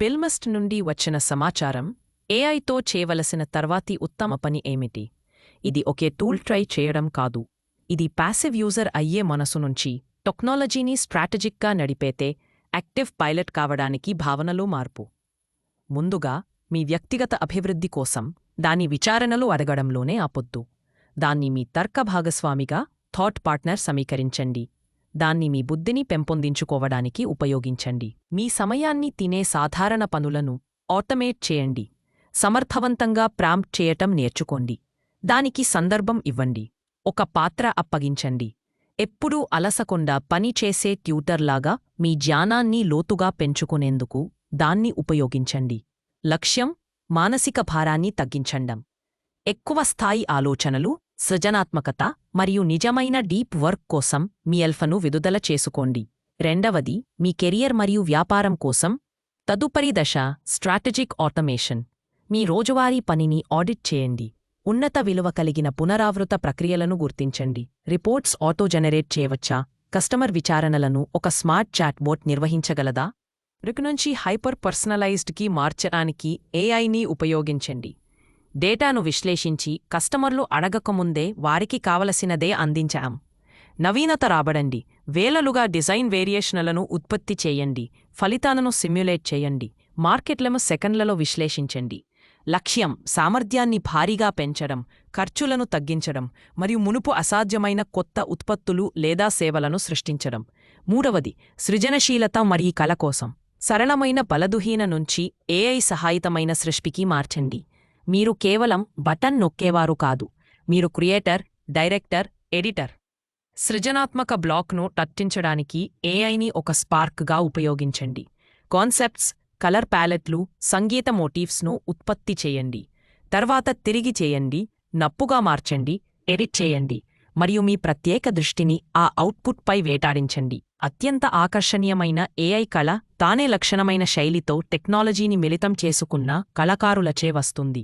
బిల్మస్ట్ నుండి వచ్చిన సమాచారం ఏఐతో చేయవలసిన తర్వాతి ఉత్తమ పని ఏమిటి? ఇది ఒకే టూల్ ట్రై చేయడం కాదు. ఇది ప్యాసివ్ యూజర్ అయ్యే మనసు నుంచి టెక్నాలజీని స్ట్రాటజిక్గా నడిపేతే యాక్టివ్ పైలట్ కావడానికి భావనలో మార్పు. ముందుగా మీ వ్యక్తిగత అభివృద్ధి కోసం దాని విచారణలు అడగడంలోనే ఆపొద్దు. దాన్ని మీ తర్క భాగస్వామిగా థాట్ పార్ట్నర్ సమీకరించండి. దాన్ని మీ బుద్ధిని పెంపొందించుకోవడానికి ఉపయోగించండి. మీ సమయాన్ని తినే సాధారణ పనులను ఆటోమేట్ చేయండి. సమర్థవంతంగా ప్రాంప్ట్ చేయటం నేర్చుకోండి. దానికి సందర్భం ఇవ్వండి. ఒక పాత్ర అప్పగించండి. ఎప్పుడూ అలసకుండా పని చేసే ట్యూటర్లాగా మీ జ్ఞానాన్ని లోతుగా పెంచుకునేందుకు దాన్ని ఉపయోగించండి. లక్ష్యం మానసిక భారాన్ని తగ్గించండం. ఎక్కువ స్థాయి ఆలోచనలు సృజనాత్మకత మరియు నిజమైన డీప్ వర్క్ కోసం మీ ఎల్ఫను విడుదల చేసుకోండి. రెండవది మీ కెరియర్ మరియు వ్యాపారం కోసం తదుపరి దశ స్ట్రాటజిక్ ఆటోమేషన్. మీ రోజువారీ పనిని ఆడిట్ చేయండి. ఉన్నత విలువ కలిగిన పునరావృత ప్రక్రియలను గుర్తించండి. రిపోర్ట్స్ ఆటో జనరేట్ చేయవచ్చా? కస్టమర్ విచారణలను ఒక స్మార్ట్ చాట్బోట్ నిర్వహించగలదా? రిక్ నుంచి హైపర్ పర్సనలైజ్డ్కి మార్చడానికి ఏఐని ఉపయోగించండి. డేటాను విశ్లేషించి కస్టమర్లు అడగకముందే వారికి కావలసినదే అందించాం. నవీనత రాబడండి. వేలలుగా డిజైన్ వేరియేషన్లను ఉత్పత్తి చేయండి. ఫలితాలను సిమ్యులేట్ చేయండి. మార్కెట్లను సెకండ్లలో విశ్లేషించండి. లక్ష్యం సామర్థ్యాన్ని భారీగా పెంచడం ఖర్చులను తగ్గించడం మరియు మునుపు అసాధ్యమైన కొత్త ఉత్పత్తులు లేదా సేవలను సృష్టించడం. మూడవది సృజనశీలత మరియు కల కోసం. సరళమైన బలదుహీన నుంచి ఏఐ సహాయితమైన సృష్టికి మార్చండి. మీరు కేవలం బటన్ నొక్కేవారు కాదు. మీరు క్రియేటర్ డైరెక్టర్ ఎడిటర్. సృజనాత్మక బ్లాక్ను టట్టించడానికి ఏఐని ఒక స్పార్క్గా ఉపయోగించండి. కాన్సెప్ట్స్ కలర్ ప్యాలెట్లు సంగీత మోటివ్స్ను ఉత్పత్తి చేయండి. తర్వాత తిరిగి చేయండి నప్పుగా మార్చండి ఎడిట్ చేయండి మరియు మీ ప్రత్యేక దృష్టిని ఆ అవుట్పుట్పై వేటాడించండి. అత్యంత ఆకర్షణీయమైన ఏఐ కళ తానే లక్షణమైన శైలితో టెక్నాలజీని మిళితం చేసుకున్న కళాకారులచే వస్తుంది.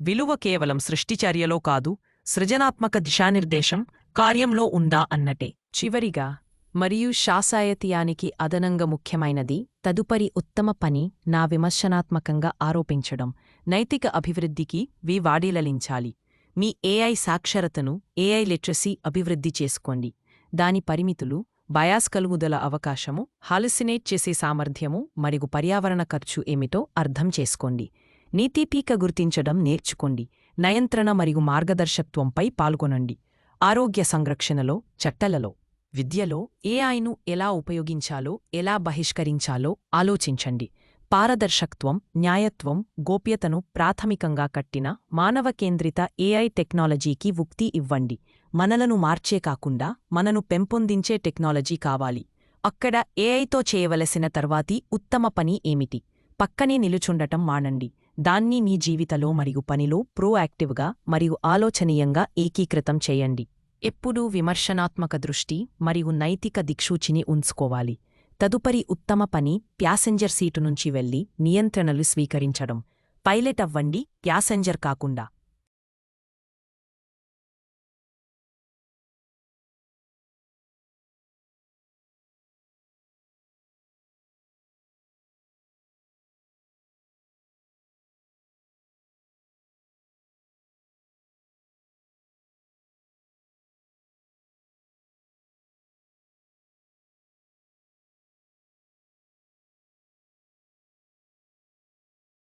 విలువ కేవలం సృష్టిచర్యలో కాదు సృజనాత్మక దిశానిర్దేశం కార్యంలో ఉందా అన్నటే. చివరిగా మరియు శాసాయతీయానికి అదనంగా ముఖ్యమైనది తదుపరి ఉత్తమ పని నా విమర్శనాత్మకంగా ఆరోపించడం. నైతిక అభివృద్ధికి వి వాడీలలించాలి. మీ ఏఐ సాక్షరతను ఏఐ లిటరసీ అభివృద్ధి చేసుకోండి. దాని పరిమితులు బయాస్ కలుగుదల అవకాశము హాలుసినేట్ చేసే సామర్థ్యము మరియు పర్యావరణ ఖర్చు ఏమిటో అర్థం చేసుకోండి. నీతిపీక గుర్తించడం నేర్చుకోండి. నయంత్రణ మరియు మార్గదర్శకత్వంపై పాల్గొనండి. ఆరోగ్య సంరక్షణలో చట్టలలో విద్యలో ఏఐను ఎలా ఉపయోగించాలో ఎలా బహిష్కరించాలో ఆలోచించండి. పారదర్శకత్వం న్యాయత్వం గోప్యతను ప్రాథమికంగా కట్టిన మానవ కేంద్రిత ఏఐ టెక్నాలజీకి ఉక్తి ఇవ్వండి. మనలను మార్చే కాకుండా మనను పెంపొందించే టెక్నాలజీ కావాలి. అక్కడ ఏఐతో చేయవలసిన తర్వాతి ఉత్తమ పని ఏమిటి? పక్కనే నిలుచుండటం మానండి. దాన్ని మీ జీవితలో మరియు పనిలో ప్రోయాక్టివ్గా మరియు ఆలోచనీయంగా ఏకీకృతం చేయండి. ఎప్పుడూ విమర్శనాత్మక దృష్టి మరియు నైతిక దిక్సూచిని ఉంచుకోవాలి. తదుపరి ఉత్తమ పని ప్యాసెంజర్ సీటు నుంచి వెళ్ళి నియంత్రణలు స్వీకరించడం. పైలట్ అవ్వండి ప్యాసెంజర్ కాకుండా.